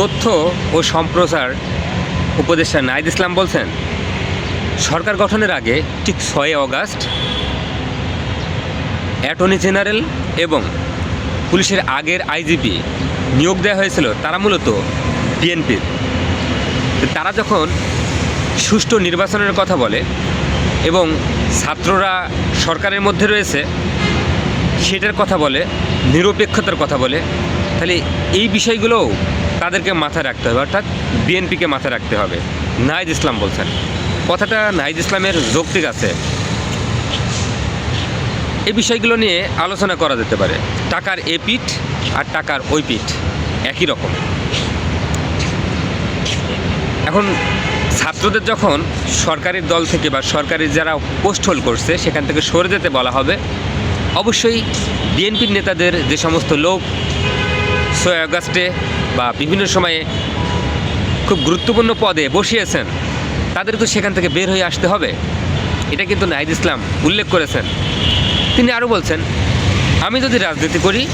তথ্য ও সম্প্রচার উপদেষ্টা নাইদ ইসলাম বলছেন, সরকার গঠনের আগে ঠিক ছয় অগাস্ট অ্যাটর্নি জেনারেল এবং পুলিশের আগের আইজিপি নিয়োগ দেওয়া হয়েছিল, তারা মূলত বিএনপির। তারা যখন সুষ্ঠু নির্বাচনের কথা বলে এবং ছাত্ররা সরকারের মধ্যে রয়েছে, সেটার কথা বলে, নিরপেক্ষতার কথা বলে, তাহলে এই বিষয়গুলোও তাদেরকে মাথায় রাখতে হবে, অর্থাৎ বিএনপিকে মাথায় রাখতে হবে। নাহিদ ইসলাম বলছেন। কথাটা নাহিদ ইসলামের যৌক্তিক আছে। এই বিষয়গুলো নিয়ে আলোচনা করা যেতে পারে। টাকার এ পিঠ আর টাকার ওই পিঠ একই রকম। এখন ছাত্রদের যখন সরকারি দল থেকে বা সরকারি যারা পোস্ট হোল্ড করছে, সেখান থেকে সরে যেতে বলা হবে। অবশ্যই বিএনপির নেতাদের যে সমস্ত লোক ছয় আগস্টে বা বিভিন্ন সময়ে খুব গুরুত্বপূর্ণ পদে বসিয়েছেন, তাদের তো সেখান থেকে বের হয়ে আসতে হবে। এটা কিন্তু নাহিদ ইসলাম উল্লেখ করেছেন। তিনি আরও বলছেন, আমি যদি রাজনীতি করি,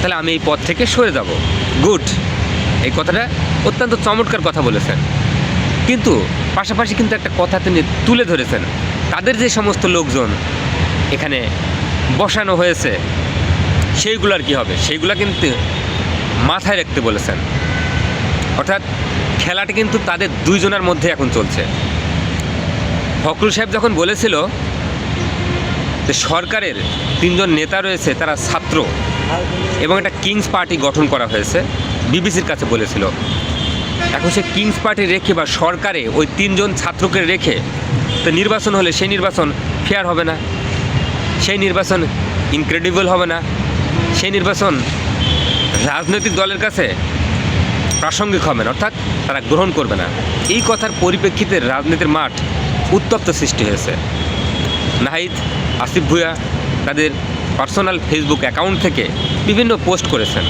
তাহলে আমি এই পদ থেকে সরে যাব। গুড। এই কথাটা অত্যন্ত চমৎকার কথা বলেছেন। কিন্তু পাশাপাশি কিন্তু একটা কথা তিনি তুলে ধরেছেন। তাদের যে সমস্ত লোকজন এখানে বসানো হয়েছে, সেইগুলোর কি হবে? সেইগুলো কিন্তু মাথায় রাখতে বলেছেন। অর্থাৎ খেলাটি কিন্তু তাদের দুইজনের মধ্যে এখন চলছে। ফখরুল সাহেব যখন বলেছিল যে সরকারের তিনজন নেতা রয়েছে, তারা ছাত্র এবং একটা কিংস পার্টি গঠন করা হয়েছে, বিবিসির কাছে বলেছিল। এখন সে কিংস পার্টি রেখে বা সরকারে ওই তিনজন ছাত্রকে রেখে তো নির্বাচন হলে সেই নির্বাচন ফেয়ার হবে না। সেই নির্বাচন ইনক্রেডিবল হবে না। সেই নির্বাচন রাজনৈতিক দলের কাছে প্রাসঙ্গিক হবে না, অর্থাৎ তারা গ্রহণ করবে না। এই কথার পরিপ্রেক্ষিতে রাজনীতির মাঠ উত্তপ্ত সৃষ্টি হয়েছে। নাহিদ, আসিফ ভুয়া তাদের পার্সোনাল ফেসবুক অ্যাকাউন্ট থেকে বিভিন্ন পোস্ট করেছেন।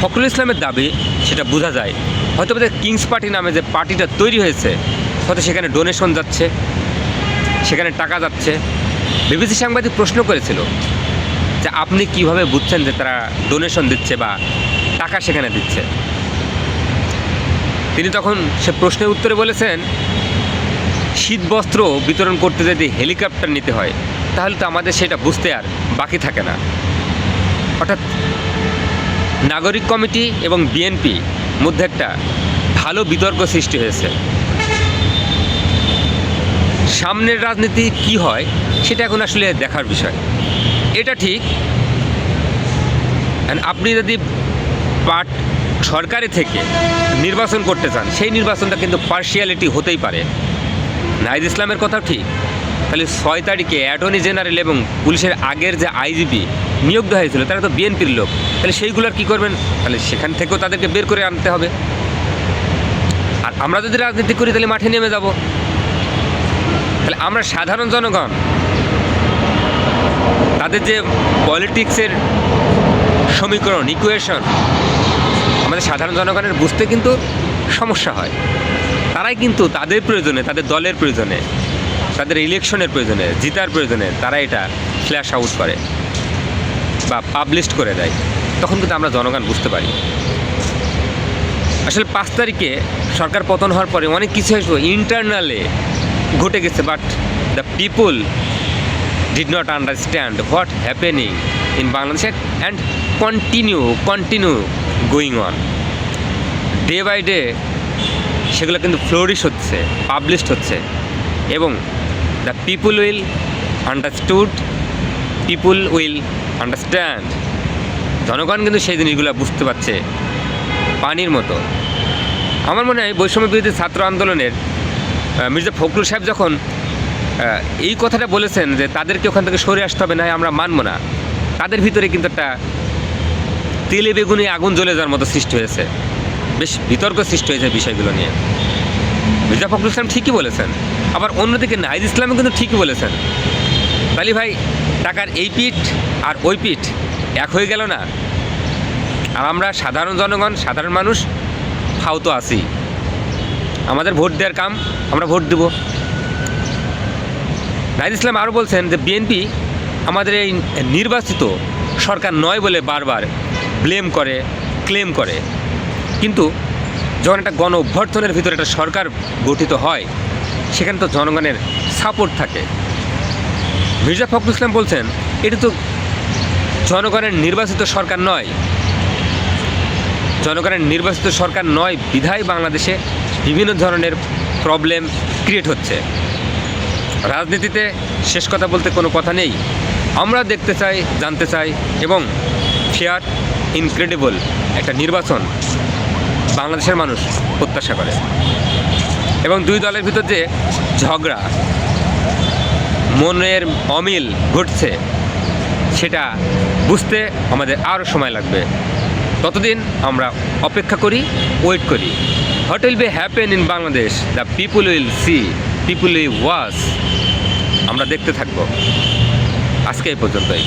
ফখরুল ইসলামের দাবি, সেটা বোঝা যায়। হয়তো বোধহয় কিংস পার্টি নামে যে পার্টিটা তৈরি হয়েছে, হয়তো সেখানে ডোনেশন যাচ্ছে, সেখানে টাকা যাচ্ছে। বিবিসি সাংবাদিক প্রশ্ন করেছিল যে আপনি কীভাবে বুঝছেন যে তারা ডোনেশন দিচ্ছে বা টাকা সেখানে দিচ্ছে? তিনি তখন সে প্রশ্নের উত্তরে বলেছেন, শীত বস্ত্র বিতরণ করতে যদি হেলিকপ্টার নিতে হয়, তাহলে তো আমাদের সেটা বুঝতে আর বাকি থাকে না। অর্থাৎ নাগরিক কমিটি এবং বিএনপি মধ্যে একটা ভালো বিতর্ক সৃষ্টি হয়েছে। সামনের রাজনীতি কি হয়, সেটা এখন আসলে দেখার বিষয়। এটা ঠিক। আপনি যদি পার্ট সরকারি থেকে নির্বাচন করতে চান, সেই নির্বাচনটা কিন্তু পার্শিয়ালিটি হতেই পারে। নাহিদ ইসলামের কথা ঠিক। তাহলে ছয় তারিখে অ্যাটর্নি জেনারেল এবং পুলিশের আগের যে আইজিপি নিয়োগ দেওয়া হয়েছিল, তারা তো বিএনপির লোক। তাহলে সেইগুলোর কী করবেন? তাহলে সেখান থেকেও তাদেরকে বের করে আনতে হবে। আর আমরা যদি রাজনীতি করি, তাহলে মাঠে নেমে যাব। তাহলে আমরা সাধারণ জনগণ তাদের যে পলিটিক্সের সমীকরণ ইকুয়েশন আমাদের সাধারণ জনগণের বুঝতে কিন্তু সমস্যা হয়। তারাই কিন্তু তাদের প্রয়োজনে, তাদের দলের প্রয়োজনে, তাদের ইলেকশনের প্রয়োজনে, জিতার প্রয়োজনে তারা এটা ফ্ল্যাশ আউট করে বা পাবলিশ করে দেয়। তখন কিন্তু আমরা জনগণ বুঝতে পারি। আসলে পাঁচ তারিখে সরকার পতন হওয়ার পরে অনেক কিছু ইন্টারনালে ঘটে গেছে but the people did not understand what happening in Bangladesh and continue continue going on. Day by day সেগুলো কিন্তু ফ্লোরিশ হচ্ছে পাবলিশড হচ্ছে। এবং the people will understood people will understand জনগণ কিন্তু সেই জিনিসগুলো বুঝতে পারছে, পানির মতো। আমার মনে হয় বৈষম্য বিরোধী ছাত্র আন্দোলনের মির্জা ফখরুল সাহেব যখন এই কথাটা বলেছেন যে তাদেরকে ওখান থেকে সরে আসতে হবে, না আমরা মানবো না। তাদের ভিতরে কিন্তু একটা তেলে বেগুনে আগুন জ্বলে যাওয়ার মতো সৃষ্টি হয়েছে। বেশ বিতর্ক সৃষ্টি হয়েছে বিষয়গুলো নিয়ে। মির্জা ফখরুল ইসলাম ঠিকই বলেছেন। আবার অন্যদিকে নাহিদ ইসলামও কিন্তু ঠিকই বলেছেন। তাহলে ভাই, টাকার এই পিঠ আর ওই পিঠ এক হয়ে গেল না? আর আমরা সাধারণ জনগণ, সাধারণ মানুষ, ফাও তো আছি। আমাদের ভোট দেওয়ার কাম, আমরা ভোট দেবো। নাহিদ ইসলাম আরও বলছেন যে বিএনপি আমাদের এই নির্বাচিত সরকার নয় বলে বারবার ব্লেম করে, ক্লেম করে। কিন্তু যখন একটা গণ অভ্যর্থনের ভিতরে একটা সরকার গঠিত হয়, সেখানে তো জনগণের সাপোর্ট থাকে। মির্জা ফখরুল ইসলাম বলছেন, এটা তো জনগণের নির্বাচিত সরকার নয়। জনগণের নির্বাচিত সরকার নয়, বিধায় বাংলাদেশে বিভিন্ন ধরনের প্রবলেম ক্রিয়েট হচ্ছে। রাজনীতিতে শেষ কথা বলতে কোনো কথা নেই। আমরা দেখতে চাই, জানতে চাই এবং ফেয়ার ইনক্রেডিবল একটা নির্বাচন বাংলাদেশের মানুষ প্রত্যাশা করে। এবং দুই দলের ভিতর যে ঝগড়া, মনের অমিল ঘটছে, সেটা বুঝতে আমাদের আরও সময় লাগবে। ততদিন আমরা অপেক্ষা করি ওয়েট করি। What will be happen in Bangladesh, the people will see. People was আমরা দেখতে থাকব। আজকে এই পর্যন্তই।